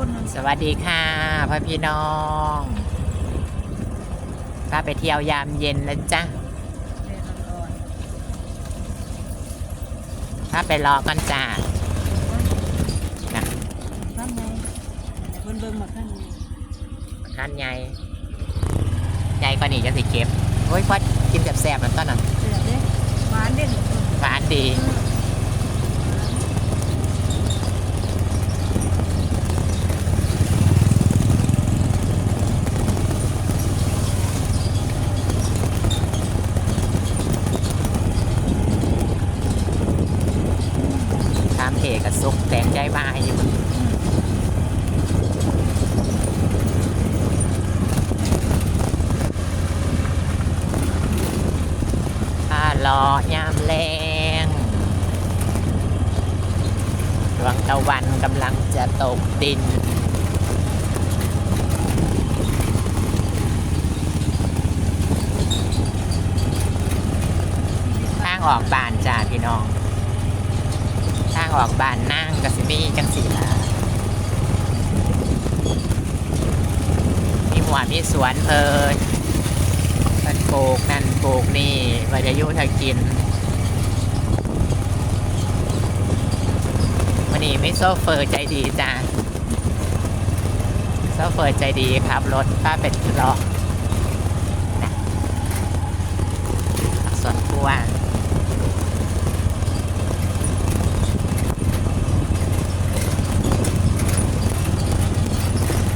คนหนึงสวัสดีค่ะพ่อพี่น้องพาไปเที่ยวยามเย็นนะจ๊ะเรียนอ่อนพาไปรอกันจ้านะๆท่านไงแต่เพิ่นเบิ่งมาท่านนี้ท่านใหญ่ใหญ่กว่านี้จะสิเก็บโอ้ยพอกินแสบๆมันต้นน่ะเสือเด้หวานเด่นหวานดี เพกระซุกแสงใจวายอยู่ถ้ารอยามแรงดวงตะวันกำลังจะตกดินทางออกบานจ้าพี่น้อง ออกบานนั่งกับสิมีจังสีละมีหัวมีสวนเพลินมันปลูกนั่นปลูกนี่วาจะยุทธกินวันนี้ไม่โซเฟอร์ใจดีจ้าโซเฟอร์ใจดีครับรถป้าเป็ดรอนะสวนตัว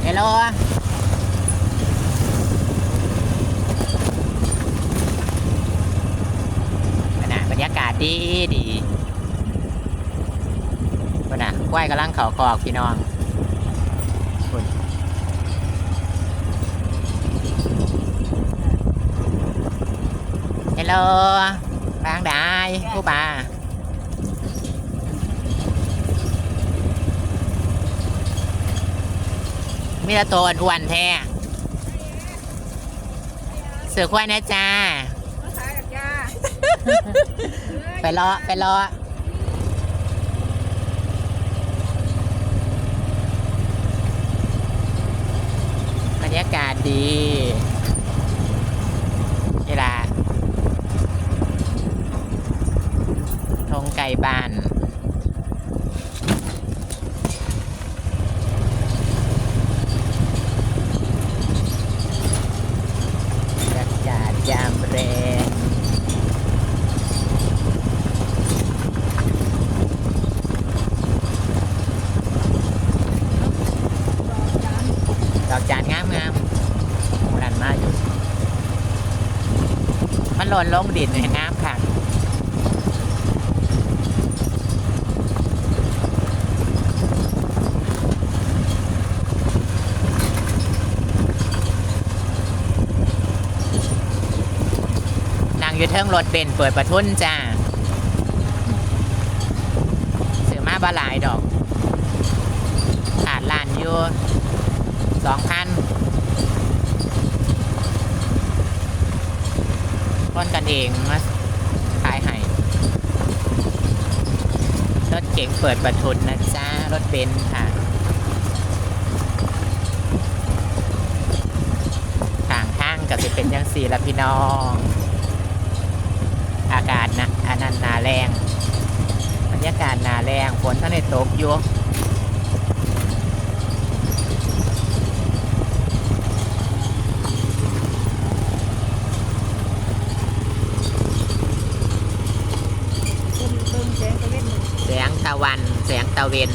เฮล โลขณะบรรยากาศดีดีขณะควายกำลังเขาคอกพี่น้องคุณเฮลโหลบางได้ผู้บ่า มีแต่ตัวอ้วนๆแท้เสือควายนะจ้า มาขายกับยาไปรอไปรอบบรรยากาศดีเวลาทงไก่บ้าน บรรยากาศยามแรง ดอกจานงามงามดันมาอยู่ นล่นลงดินในน้ำค่ะนั่งอยู่เทิงรถเบนเปิดประทุนจ้าซื้อมาบาลายดอก ขาดลานอยู่สองพัน คนกันเองมาขายให้รถเก๋งเปิดประทุนนะจ๊ะรถเบนซ์ค่ะทางข้างกับจะเป็นยังสี่ละพี่น้อง อากาศนะอันนั้นหนาแรงบรรยากาศหนาแรงฝนท่านในตกอยู่ เพิ่นเบิ่งแสงตะเวนหนึ่ง แสงตะวัน แสงตะ เวน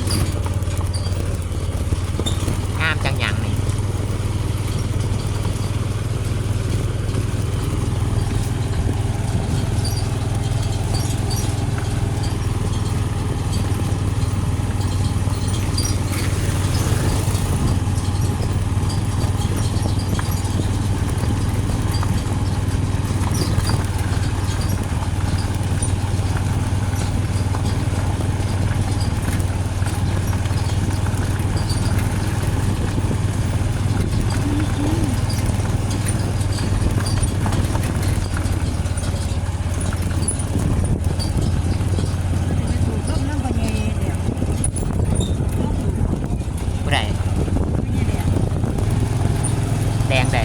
แดงใด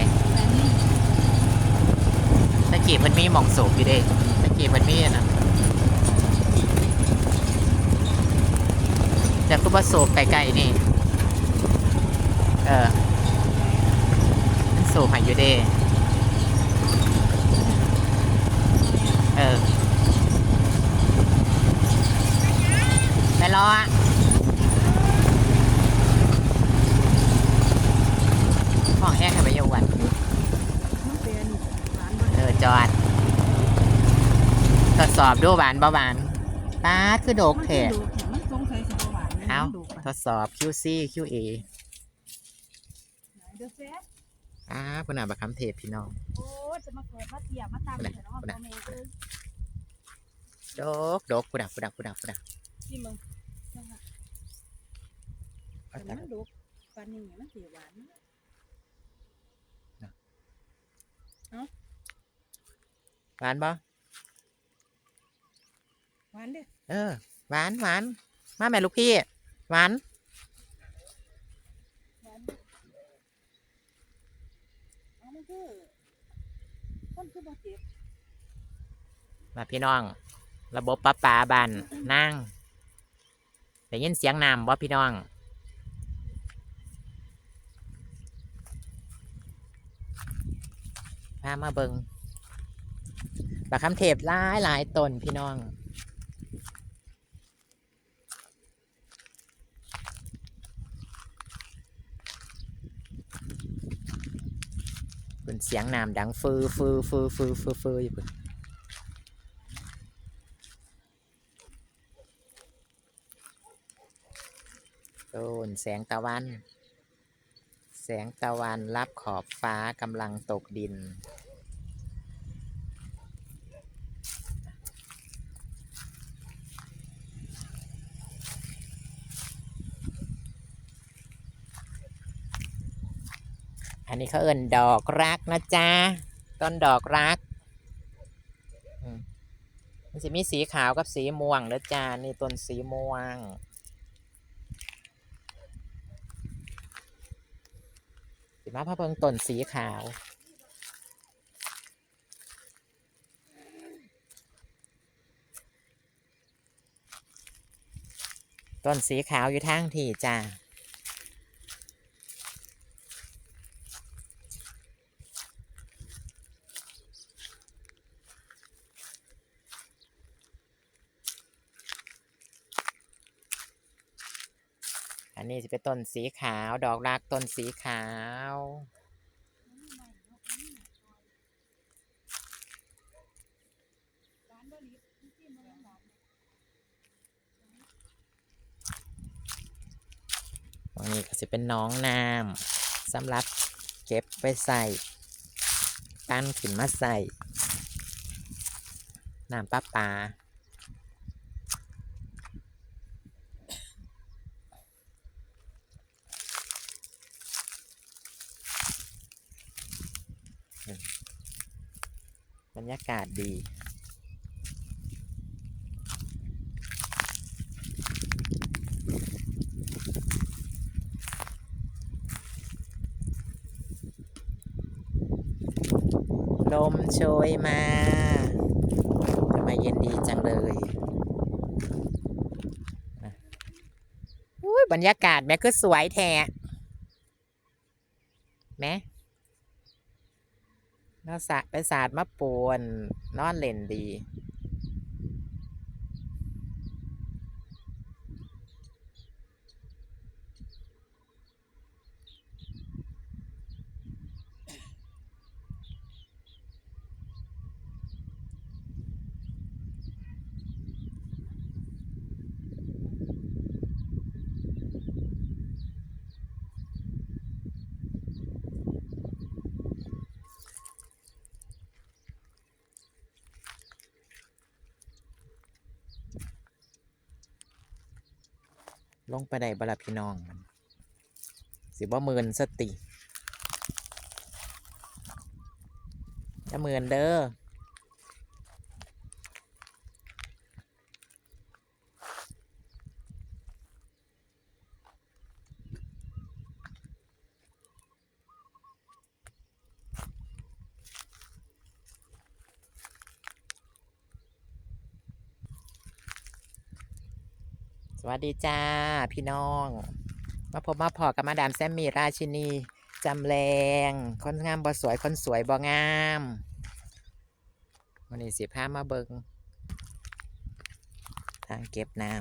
ตะกี้เพิ่นมีหม่องสูบอยู่เด้ตะกี้เพิ่นมีนะแต่ก็บ่สูบไกลๆนี่ เออมันสูบให้อยู่เด้เออไปรออะห้องแห้งให้ไปเยาวัน มันเป็นหวานบ่ เออ จอดทดสอบดูหวานบ่หวานป้าดคือโดกมันแท้ดูแข็งมันสงสัยสิบ่หวานนะเอ้า มันดูไปทดสอบ QC QA เดี๋ยวเซ็ตอ้าพุ่นน่ะบักคำเทพพี่น้อง โอ้จะมาเกิดมาเทียบมาตามเถอะเนาะไปไหนพ่อแม่เอ้ยโดกโดกพุ่นน่ะพุ่นน่ะพุ่นน่ะพุ่นน่ะนี่มึงนะคะแต่มันดูปานนี้มันสิหวานนะ หวานบ่หวานเด้อเออ หวานหวานมาแม่ลูกพี่ หวานหวานเด้อเอามันคือคนคือบ่เจ็บมาพี่น้อง ระบบประปาบานนั่งได้ยินเสียงน้ำบ่พี่น้องพามาเบิง บักคำเทพหลายหลายตนพี่น้อง เป็นเสียงน้ำดังฟือฟือฟือฟือฟือฟืออยู่เพิ่นโดนแสงตะวัน แสงตะวันรับขอบฟ้ากำลังตกดิน อันนี้เขาเอิ่นดอกรักนะจ๊ะ ต้นดอกรักอืมมันจะมีสีขาวกับสีม่วงแล้วจ้านี่ต้นสีม่วงสิมาพะเพิงต้นสีขาวต้นสีขาวอยู่ทางที่จ้า นนี้จะเป็นต้นสีขาว ดอกรักต้นสีขาวนบ่ลิบมันกินบ่หวานตรงนี้ก็จะเป็นน้องน้ำสำหรับเก็บไปใส่ตั้นขึ้นมาใส่น้ำปลาปลา บรรยากาศดีลมโชยมาทำไมเย็นดีจังเลยอุ้ยบรรยากาศแม่คือสวยแท้แม่ เราสะไปสาดมาปวนนอนเล่นดี ลงไปได้บลาพี่น้องมัน สิบ่เมื่นสติจะเมื่นเด้อ วัสดีจ้าพี่น้อง มาพบมาพอกับมาดามแซมมี่ราชินีจำแรงคนงามบ่สวยคนสวยบ่งามวันนี้สิพามาเบิงทางเก็บน้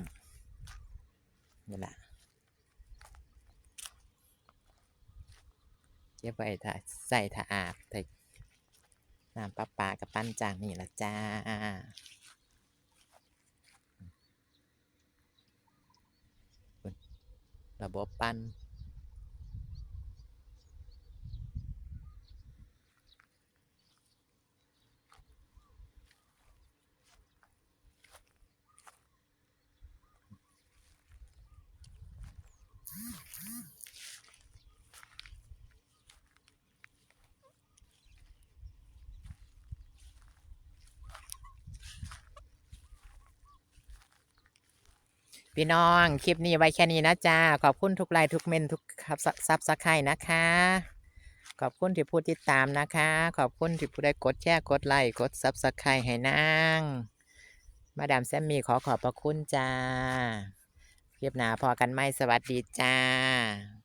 ำนี่ละเก็บไว้ถ้าใส่ถ้าอาบแต่น้ำประปากับปั้นจางนี่ละจ้า ระบบปั้น พี่น้องคลิปนี้ไว้แค่นี้นะจ้าขอบคุณทุกไลน์ทุกเมนทุกซับสไครต์นะคะ ขอบคุณที่ผู้ติดตามนะคะ ขอบคุณที่ผู้ได้กดแชร์กดไลค์กดซับสไครต์ให้นางมาดามแซมมี่ขอขอบพระคุณจ้าคลิปหน้าพอกันไหมสวัสดีจ้า